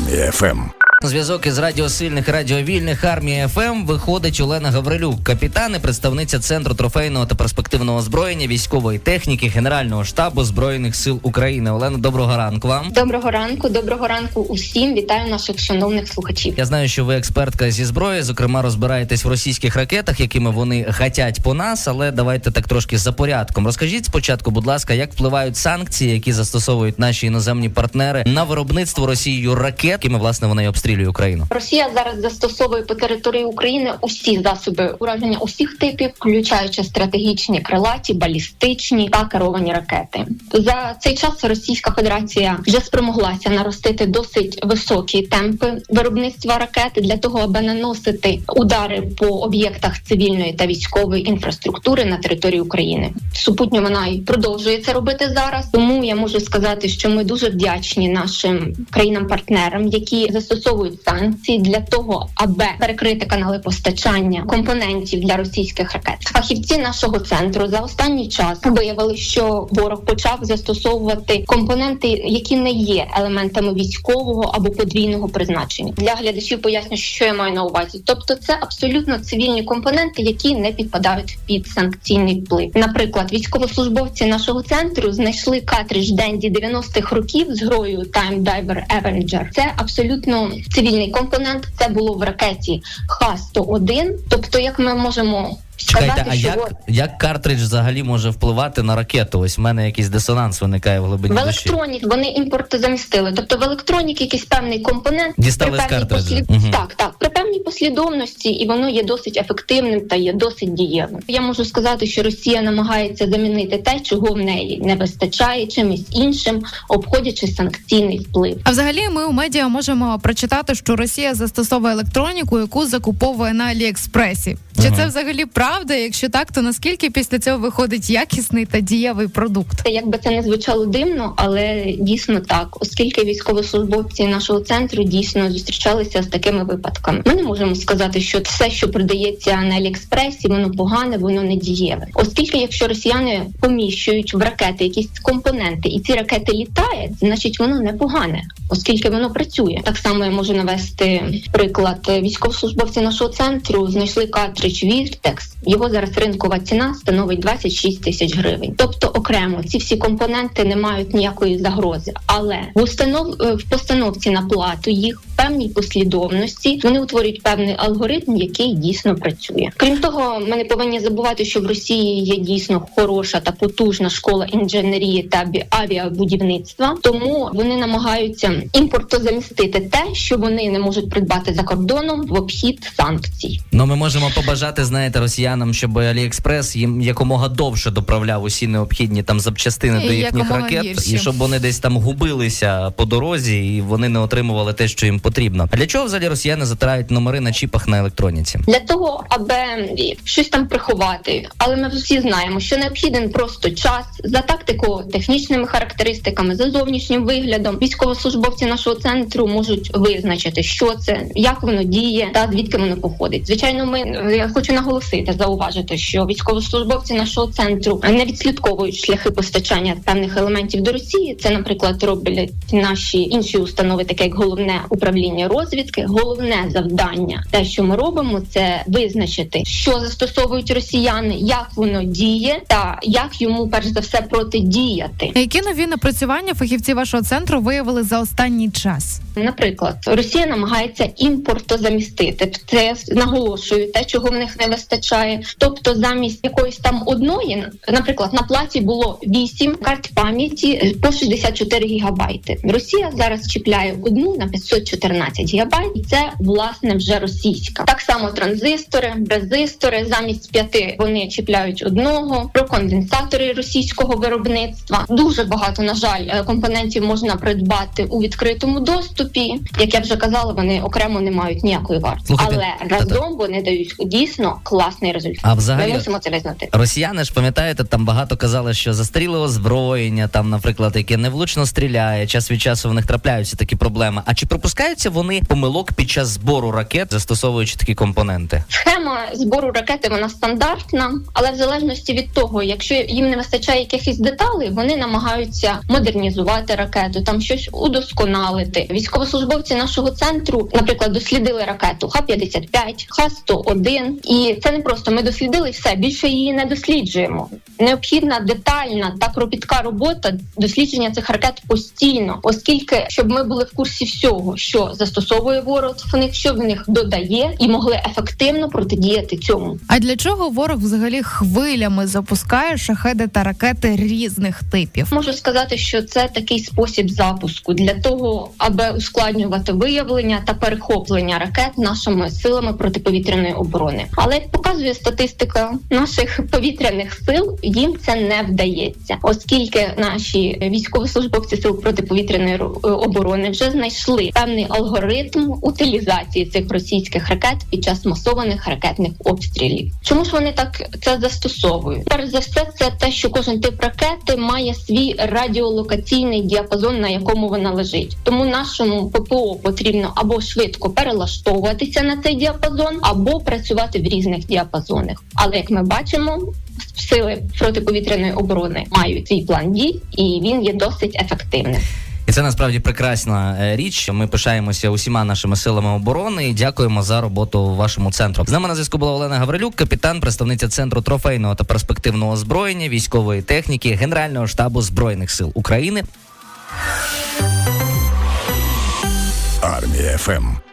Армія ФМ. Зв'язок із радіосильних і радіовільних армії ФМ виходить Олена Гаврилюк, капітан і представниця центру трофейного та перспективного озброєння військової техніки Генерального штабу збройних сил України. Олена, доброго ранку вам. Доброго ранку, доброго ранку усім. Вітаю наших шановних слухачів. Я знаю, що ви експертка зі зброї, зокрема, розбираєтесь в російських ракетах, якими вони гатять по нас. Але давайте так трошки за порядком. Розкажіть спочатку, будь ласка, як впливають санкції, які застосовують наші іноземні партнери на виробництво Росією ракет, якими власне вони й обстрілює Україну. Росія зараз застосовує по території України усі засоби ураження усіх типів, включаючи стратегічні крилаті, балістичні та керовані ракети. За цей час Російська Федерація вже спромоглася наростити досить високі темпи виробництва ракет для того, аби наносити удари по об'єктах цивільної та військової інфраструктури на території України. Супутньо вона і продовжує це робити зараз. Тому я можу сказати, що ми дуже вдячні нашим країнам-партнерам, які застосовують санкції для того, аби перекрити канали постачання компонентів для російських ракет. Фахівці нашого центру за останній час виявили, що ворог почав застосовувати компоненти, які не є елементами військового або подвійного призначення. Для глядачів поясню, що я маю на увазі. Тобто, це абсолютно цивільні компоненти, які не підпадають під санкційний вплив. Наприклад, військовослужбовці нашого центру знайшли картридж Денді 90-х років з грою Time Diver Avenger. Це абсолютно цивільний компонент. Це було в ракеті Х-101. Тобто, як ми можемо Чекайте, сказати, а що як, як картридж взагалі може впливати на ракету? Ось в мене якийсь дисонанс виникає в глибині В душі. вони імпорт замістили. Тобто в електроніки якийсь певний компонент Дістали при з певній послід... угу. так, так при певній послідовності, і воно є досить ефективним та є досить дієвим. Я можу сказати, що Росія намагається замінити те, чого в неї не вистачає чимось іншим, обходячи санкційний вплив. А взагалі, ми у медіа можемо прочитати, що Росія застосовує електроніку, яку закуповує на Аліекспресі. Чи Ага. це взагалі правда? Якщо так, то наскільки після цього виходить якісний та дієвий продукт? Як би це не звучало дивно, але дійсно так, оскільки військовослужбовці нашого центру дійсно зустрічалися з такими випадками. Ми не можемо сказати, що все, що продається на Аліекспресі, воно погане, воно не дієве. Оскільки, якщо росіяни поміщують в ракети якісь компоненти, і ці ракети літають, значить воно не погане, оскільки воно працює. Так само я можу навести приклад. Військовослужбовці нашого центру знайшли картридж Віртекс. Його зараз ринкова ціна становить 26 тисяч гривень. Тобто окремо ці всі компоненти не мають ніякої загрози. Але в установ е, в постановці на плату їх в певній послідовності вони утворюють певний алгоритм, який дійсно працює. Крім того, ми не повинні забувати, що в Росії є дійсно хороша та потужна школа інженерії та авіабудівництва. Тому вони намагаються імпортозамістити те, що вони не можуть придбати за кордоном в обхід санкцій. Ну, ми можемо побажати, знаєте, росіянам, щоб Аліекспрес їм якомога довше доправляв усі необхідні там запчастини І до їхніх ракет, гірші. і щоб вони десь там губилися по дорозі, і вони не отримували те, що їм потрібно. А для чого взагалі росіяни затирають номери на чіпах на електроніці? для того, аби щось там приховати. Але ми всі знаємо, що необхіден просто час за тактико-технічними характеристиками, за зовнішнім виглядом. Військовослужбовці нашого центру можуть визначити, що це, як воно діє та звідки воно походить. Звичайно, ми я хочу наголосити, зауважити, що військовослужбовці нашого центру не відслідковують шляхи постачання певних елементів до Росії. Це, наприклад, роблять наші інші установи, таке як головне управління розвідки. Головне завдання, те, що ми робимо, це визначити, що застосовують росіяни, як воно діє, та як йому перш за все протидіяти. Які нові напрацювання фахівці вашого центру виявили за останній час? Наприклад, Росія намагається імпортозамістити. Це я наголошую те, чого в них не вистачає. Тобто, замість якоїсь там одної, наприклад, на платі було 8 карт пам'яті по 64 гігабайти. Росія зараз чіпляє одну на 514 гігабайт, і це власне вже російська. Так само транзистори, резистори замість п'яти вони чіпляють одного. Про конденсатори російського виробництва дуже багато на жаль е, компонентів можна придбати у відкритому доступі. Як я вже казала, вони окремо не мають ніякої варті, але разом вони дають дійсно класний результат. А взагалі Ми мусимо це визнати. Росіяни ж пам'ятаєте, там багато казали, що застаріле озброєння, там, наприклад, яке невлучно стріляє. Час від часу в них трапляються такі проблеми. А чи пропускаються вони помилок під час збору ракет, застосовуючи такі компоненти? Схема збору ракети вона стандартна, але в залежності від того, якщо їм не вистачає якихось деталей, вони намагаються модернізувати ракету, там щось удосконалити. Військовослужбовці нашого центру, наприклад, дослідили ракету Х-55, Х-101. І це не просто ми дослідили все, більше її не досліджуємо. Необхідна детальна та кропітка робота дослідження цих ракет постійно, оскільки щоб ми були в курсі всього, що застосовує ворог в них, що в них додає, і могли ефективно протидіяти цьому. А для чого ворог взагалі хвилями запускає шахеди та ракети різних типів? Можу сказати, що це такий спосіб запуску для того, аби ускладнювати виявлення та перехоплення ракет нашими силами протиповітряної оборони. Але як показує статистика наших повітряних сил, їм це не вдається, оскільки наші військовослужбовці сил протиповітряної е, оборони вже знайшли певний алгоритм утилізації цих російських ракет під час масованих ракетних обстрілів. Чому ж вони так це застосовують? Перш за все, це те, що кожен тип ракети має свій радіолокаційний діапазон, на якому вона лежить. Тому нашому ППО потрібно або швидко перелаштовуватися на цей діапазон, або працювати в різних діапазонах. Але як ми бачимо, сили протиповітряної оборони мають свій план дій, і він є досить ефективним. І це насправді прекрасна е, річ. Ми пишаємося усіма нашими силами оборони і дякуємо за роботу в вашому центру. З нами на зв'язку була Олена Гаврилюк, капітан, представниця центру трофейного та перспективного озброєння, військової техніки, Генерального штабу збройних сил України. Армія ФМ.